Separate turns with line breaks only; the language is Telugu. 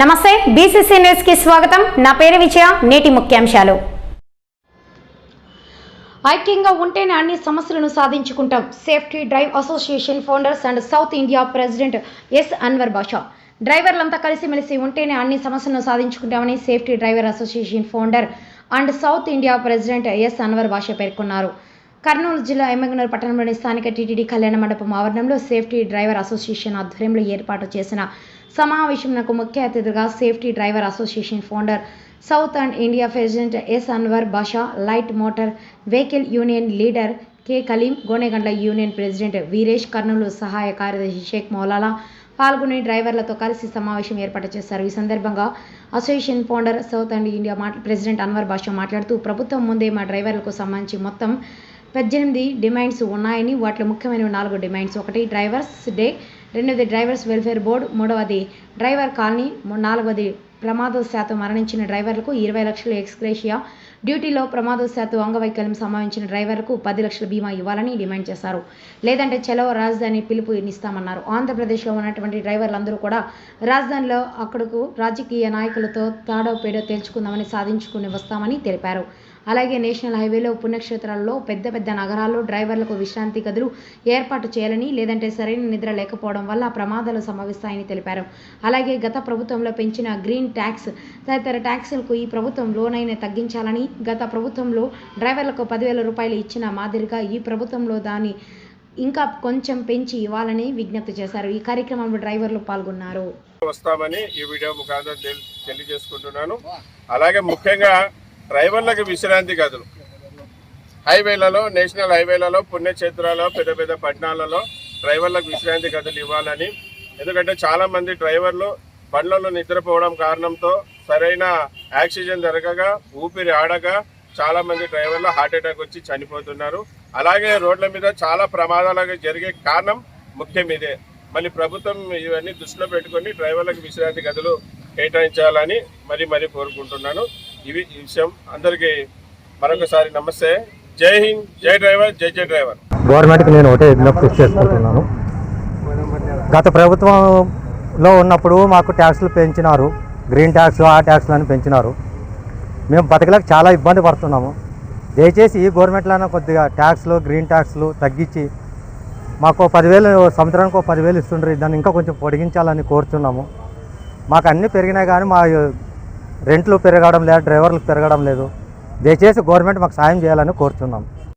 నమస్తే బీసీసీ న్యూస్కి స్వాగతం. నా పేరు విజయ నేటి ముఖ్యాంశాలు. ఐక్యంగా ఉంటేనే అన్ని సమస్యలను సాధించుకుంటాం. Safety drive association founders and South India president S Anwar Basha. డ్రైవర్లంతా కలిసిమెలిసి ఉంటేనే అన్ని సమస్యలను సాధించుకుంటామని safety driver association founder and South India president S Anwar Basha పేర్కొన్నారు. కర్నూలు జిల్లా ఎమ్మెగనూరు పట్టణంలోని స్థానిక టీటీడీ కళ్యాణ మండపం ఆవరణంలో సేఫ్టీ డ్రైవర్ అసోసియేషన్ ఆధ్వర్యంలో ఏర్పాటు చేసిన సమావేశంకు ముఖ్య అతిథిగా safety driver association founder South and India president S Anwar Basha light motor vehicle union leader K Kaleem Gonegandla union president Veeresh Kurnool సహాయ కార్యదర్శి షేక్ మౌలాలా పాల్గొని డ్రైవర్లతో కలిసి సమావేశం ఏర్పాటు చేశారు. ఈ సందర్భంగా association founder South and India president Anwar Basha మాట్లాడుతూ ప్రభుత్వం ముందే మా డ్రైవర్లకు సంబంధించి మొత్తం పద్దెనిమిది డిమాండ్స్ ఉన్నాయని వాటిలో ముఖ్యమైనవి నాలుగు డిమాండ్స్. ఒకటి డ్రైవర్స్ డే రెండవది డ్రైవర్స్ వెల్ఫేర్ బోర్డు మూడవది డ్రైవర్ కాలనీ నాలుగవది ప్రమాదవశాత్తు మరణించిన డ్రైవర్లకు ఇరవై లక్షలు ఎక్స్గ్రేషియా డ్యూటీలో ప్రమాదవశాత్తు అంగవైకల్యం సంభవించిన డ్రైవర్లకు పది లక్షల బీమా ఇవ్వాలని డిమాండ్ చేశారు. లేదంటే చలో రాజధాని పిలుపు ఇస్తామన్నారు. ఆంధ్రప్రదేశ్లో ఉన్నటువంటి డ్రైవర్లందరూ కూడా రాజధానిలో అక్కడకు రాజకీయ నాయకులతో తాడో పేడో తేల్చుకుందామని సాధించుకుని వస్తామని తెలిపారు. అలాగే నేషనల్ హైవేలో పుణ్యక్షేత్రాల్లో పెద్ద పెద్ద నగరాల్లో డ్రైవర్లకు విశ్రాంతి గదులు ఏర్పాటు చేయాలని లేదంటే సరైన నిద్ర లేకపోవడం వల్ల ప్రమాదాలు సంభవిస్తాయని తెలిపారు. అలాగే గత ప్రభుత్వంలో పెంచిన గ్రీన్ ట్యాక్స్ తదితర ట్యాక్సులకు ఈ ప్రభుత్వం లోనైనా తగ్గించాలని గత ప్రభుత్వంలో డ్రైవర్లకు పదివేల రూపాయలు ఇచ్చిన మాదిరిగా ఈ ప్రభుత్వంలో దాన్ని ఇంకా కొంచెం పెంచి ఇవ్వాలని విజ్ఞప్తి చేశారు. ఈ కార్యక్రమంలో డ్రైవర్లు పాల్గొన్నారు.
వస్తామని ఈ వీడియో ముఖాంతరం తెలియజేసుకుంటున్నాను. అలాగే ముఖ్యంగా డ్రైవర్లకు విశ్రాంతి గదులు. హైవేలలో నేషనల్ హైవేలలో పుణ్యక్షేత్రాలలో పెద్ద పెద్ద పట్టణాలలో డ్రైవర్లకు విశ్రాంతి గదులు ఇవ్వాలని. ఎందుకంటే చాలామంది డ్రైవర్లు బండ్లలో నిద్రపోవడం కారణంతో సరైన ఆక్సిజన్ జరగగా ఊపిరి ఆడక చాలామంది డ్రైవర్లు హార్ట్ అటాక్ వచ్చి చనిపోతున్నారు. అలాగే రోడ్ల మీద చాలా ప్రమాదాలు జరిగే కారణం ముఖ్యం ఇదే. మళ్ళీ ప్రభుత్వం ఇవన్నీ దృష్టిలో పెట్టుకొని డ్రైవర్లకు విశ్రాంతి గదులు కేటాయించాలని మరి మరి కోరుకుంటున్నాను. ఇవి ఈ విషయం అందరికీ మరొకసారి నమస్తే. జై హింద్ జై డ్రైవర్ జై జై డ్రైవర్.
గవర్నమెంట్కి నేను ఒకటే విజ్ఞప్తి చేసుకుంటున్నాను. గత ప్రభుత్వంలో ఉన్నప్పుడు మాకు ట్యాక్స్లు పెంచినారు. గ్రీన్ ట్యాక్స్ ఆ ట్యాక్స్లు అని పెంచినారు. మేము బతకలకు చాలా ఇబ్బంది పడుతున్నాము. దయచేసి ఈ గవర్నమెంట్లోనే కొద్దిగా ట్యాక్స్లు గ్రీన్ ట్యాక్స్లు తగ్గించి మాకు పదివేలు సంవత్సరానికి ఒక పదివేలు ఇస్తుండ్రు. దాన్ని ఇంకా కొంచెం పొడిగించాలని కోరుతున్నాము. మాకు అన్నీ పెరిగినాయి కానీ మా రెంట్లు పెరగడం లేదు డ్రైవర్లు పెరగడం లేదు. దయచేసి గవర్నమెంట్ మాకు సాయం చేయాలని కోరుతున్నాం